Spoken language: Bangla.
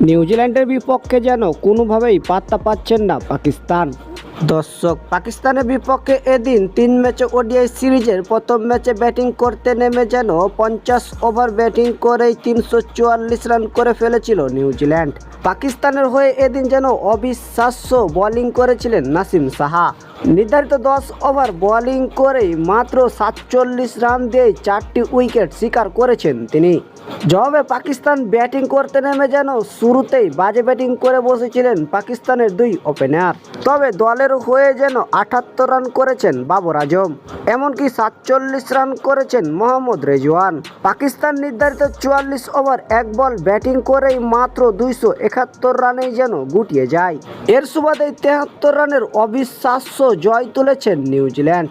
নিউজিল্যান্ডের বিপক্ষে যেন কোনোভাবেই পাত্তা পাচ্ছেন না পাকিস্তান। দর্শক, পাকিস্তানের বিপক্ষে এদিন তিন ম্যাচে ওডিআই সিরিজের প্রথম ম্যাচে ব্যাটিং করতে নেমে যেন পঞ্চাশ ওভার ব্যাটিং করেই তিনশো চুয়াল্লিশ রান করে ফেলেছিল নিউজিল্যান্ড। পাকিস্তানের হয়ে এদিন যেন অবিশ্বাস্য বোলিং করেছিলেন নাসিম সাহা। নির্ধারিত দশ ওভার বোলিং করেই মাত্র সাতচল্লিশ রান দিয়ে চারটি উইকেট শিকার করেছেন তিনি। জবাবে পাকিস্তান ব্যাটিং করতে নেমে যেন শুরুতেই বাজে ব্যাটিং করে বসেছিলেন পাকিস্তানের দুই ওপেনার তবে দলের হয়ে যেন আটাত্তর রান করেছেন বাবর আজম, এমনকি সাতচল্লিশ রান করেছেন মোহাম্মদ রেজওয়ান। পাকিস্তান নির্ধারিত চুয়াল্লিশ ওভার এক বল ব্যাটিং করেই মাত্র দুইশো একাত্তর রানেই যেন গুটিয়ে যায়। এর সুবাদে তেহাত্তর রানের অবিশ্বাস্য জয় তুলেছেন নিউজিল্যান্ড।